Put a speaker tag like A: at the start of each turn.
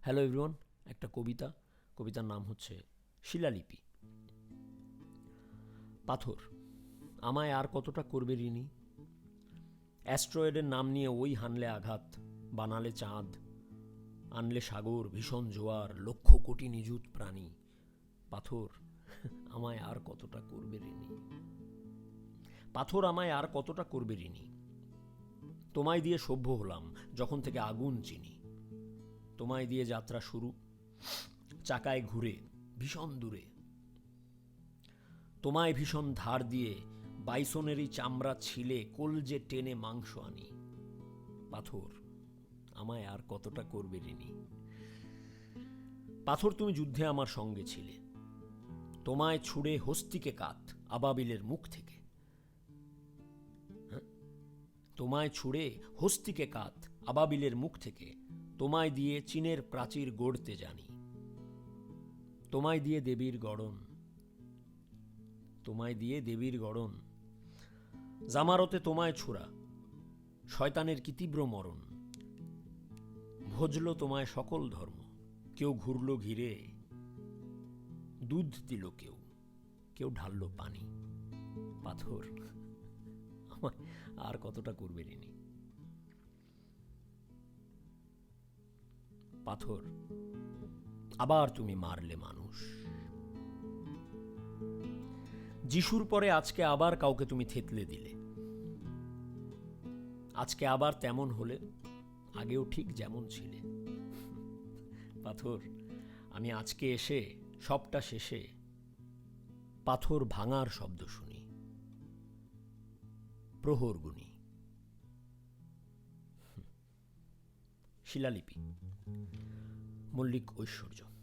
A: Hello everyone একটা কবিতা। কবিতার নাম হচ্ছে শিলালিপি। পাথর, আমায় আর কতটা করবে ঋণী? অ্যাস্ট্রয়েডের নাম নিয়ে ওই হানলে আঘাত, বানালে চাঁদ, আনলে সাগর, ভীষণ জোয়ার, লক্ষ কোটি নিযুত প্রাণী। পাথর, আমায় আর কতটা করবে ঋণী? পাথর, আমায় আর কতটা করবে ঋণী? তোমায় দিয়ে সভ্য হলাম, যখন থেকে আগুন চিনি। তোমায় দিয়ে যাত্রা শুরু। চাকায় ঘুরে, ভীষণ দূরে। তোমায় ভীষণ ধার দিয়ে বাইসনেরই চামড়া ছিলে কলজে টেনে মাংস আনি। পাথর, আমায় আর কতটা করবে ঋণী পাথর তুমি যুদ্ধে আমার সঙ্গে ছিলে। তোমায় ছুড়ে হস্তিকে কাত, আবাবিলের মুখ থেকে। হ্যাঁ? তোমায় ছুড়ে হস্তিকে কাত, আবাবিলের মুখ থেকে। তোমায় দিয়ে চীনের প্রাচীর গড়তে জানি। তোমায় দিয়ে দেবীর গড়ন। তোমায় দিয়ে দেবীর গড়ন। জামারতে তোমায় ছোড়া। শয়তানের কি তীব্র মরণ। ভজল তোমায় সকল ধর্ম। কেউ ঘুরল ঘিরে। দুধ দিল কেউ। কেউ ঢাললো পানি। পাথর। আর কতটা করবে ঋণী পাথর, আবার তুমি মারলে মানুষ। যিশুর পরে আজকে আবার কাউকে তুমি থেতলে দিলে। আজকে আবার তেমন হলে, আগেও ঠিক যেমন ছিলে। পাথর, আমি আজকে এসে, সবটা শেষে, পাথর ভাঙার শব্দ শুনি, প্রহর গুনি। শিলালিপি মল্লিক ঐশ্বর্য।